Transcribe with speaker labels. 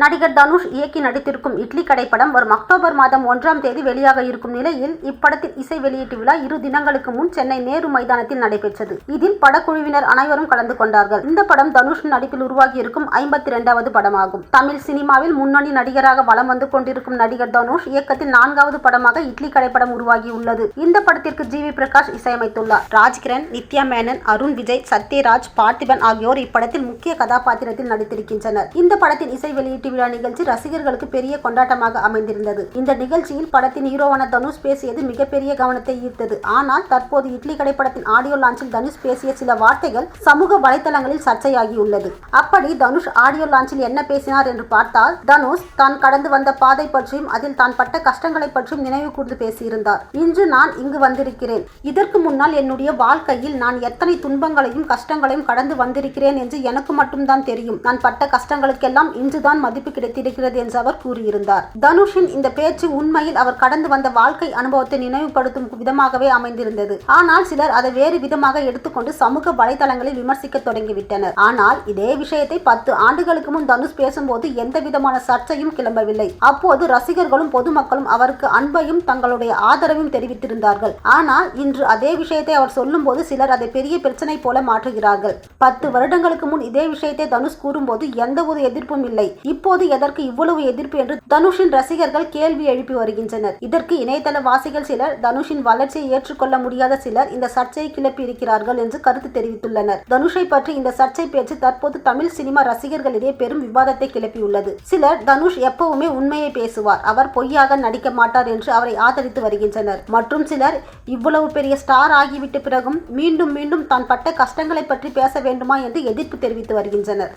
Speaker 1: நடிகர் தனுஷ் இயக்கி நடித்திருக்கும் இட்லி கடை படம் வரும் அக்டோபர் மாதம் ஒன்றாம் தேதி வெளியாக இருக்கும் நிலையில் இப்படத்தின் இசை வெளியீட்டு விழா இரு தினங்களுக்கு முன் சென்னை நேரு மைதானத்தில் நடைபெற்றது. இதில் படக்குழுவினர் அனைவரும் கலந்து கொண்டார்கள். இந்த படம் தனுஷ் நடிப்பில் உருவாகியிருக்கும் ஐம்பத்தி இரண்டாவது படமாகும். தமிழ் சினிமாவில் முன்னணி நடிகராக வலம் வந்து கொண்டிருக்கும் நடிகர் தனுஷ் இயக்கத்தில் நான்காவது படமாக இட்லி கடை படம் உருவாகி உள்ளது இந்த படத்திற்கு ஜி வி பிரகாஷ் இசையமைத்துள்ளார். ராஜ்கிரண் நித்யா மேனன் அருண் விஜய் சத்யராஜ் பார்த்திபன் ஆகியோர் இப்படத்தில் முக்கிய கதாபாத்திரத்தில் நடித்திருக்கின்றனர். இந்த படத்தின் இசை வெளியீட்டு விழா நிகழ்ச்சி ரசிகர்களுக்கு பெரிய கொண்டாட்டமாக அமைந்திருந்தது. இந்த நிகழ்ச்சியில் படத்தின் ஹீரோவான தனுஷ் பேசியது மிகப்பெரிய கவனத்தை ஈர்த்தது. ஆனால் தற்போது இட்லி கடை படத்தின் ஆடியோ லான்ச்சில் தனுஷ் பேசிய சில வார்த்தைகள் சமூக வலைதளங்களில் சர்ச்சையாகியுள்ளது. அப்படி தனுஷ் ஆடியோ லான்ச்சில் என்ன பேசினார் என்று பார்த்தால் தனுஷ் தான் கடந்து வந்த பாதை பற்றியும் அதில் தான் பட்ட கஷ்டங்களை பற்றியும் நினைவு கூர்ந்து பேசியிருந்தார். இன்று நான் இங்கு வந்திருக்கிறேன். இதற்கு முன்னால் என்னுடைய வாழ்க்கையில் நான் எத்தனை துன்பங்களையும் கஷ்டங்களையும் கடந்து வந்திருக்கிறேன் என்று எனக்கு மட்டும்தான் தெரியும். நான் பட்ட கஷ்டங்களுக்கெல்லாம் இன்றுதான் மதிப்பு கிடைத்திருக்கிறது என்று அவர் கூறியிருந்தார். தனுஷின் இந்த பேச்சு உண்மையில் அவர் கடந்து வந்த வாழ்க்கை அனுபவத்தை நினைவுபடுத்தும் விதமாகவே அமைந்திருந்தது. ஆனால் சிலர் அதை வேறு விதமாக எடுத்துக்கொண்டு சமூக வலைதளங்களில் விமர்சிக்க தொடங்கிவிட்டனர். ஆனால் இதே விஷயத்தை பத்து ஆண்டுகளுக்கு முன் தனுஷ் பேசும்போது எந்த விதமான சர்ச்சையும் கிளம்பவில்லை. அப்போது ரசிகர்களும் பொதுமக்களும் அவருக்கு அன்பையும் தங்களுடைய ஆதரவையும் தெரிவித்திருந்தார்கள். ஆனால் இன்று அதே விஷயத்தை அவர் சொல்லும்போது சிலர் அதை பெரிய பிரச்சனை போல மாற்றுகிறார்கள். பத்து வருடங்களுக்கு முன் இதே விஷயத்தை தனுஷ் கூறும்போது எந்த ஒரு எதிர்ப்பும் இல்லை. இப்ப இப்போது எதற்கு இவ்வளவு எதிர்ப்பு என்று தனுஷின் ரசிகர்கள் கேள்வி எழுப்பி வருகின்றனர். இதற்கு இணையதள வாசிகள் சிலர் தனுஷின் வளர்ச்சியை ஏற்றுக்கொள்ள முடியாத சிலர் இந்த சர்ச்சையை கிளப்பி இருக்கிறார்கள் என்று கருத்து தெரிவித்துள்ளனர். தனுஷை பற்றி இந்த சர்ச்சை பேச்சு தற்போது தமிழ் சினிமா ரசிகர்களிடையே பெரும் விவாதத்தை கிளப்பியுள்ளது. சிலர் தனுஷ் எப்பவுமே உண்மையை பேசுவார். அவர் பொய்யாக நடிக்க மாட்டார் என்று அவரை ஆதரித்து வருகின்றனர். மற்றும் சிலர் இவ்வளவு பெரிய ஸ்டார் ஆகிவிட்ட பிறகும் மீண்டும் மீண்டும் தான் பட்ட கஷ்டங்களை பற்றி பேச வேண்டுமா என்று எதிர்ப்பு தெரிவித்து வருகின்றனர்.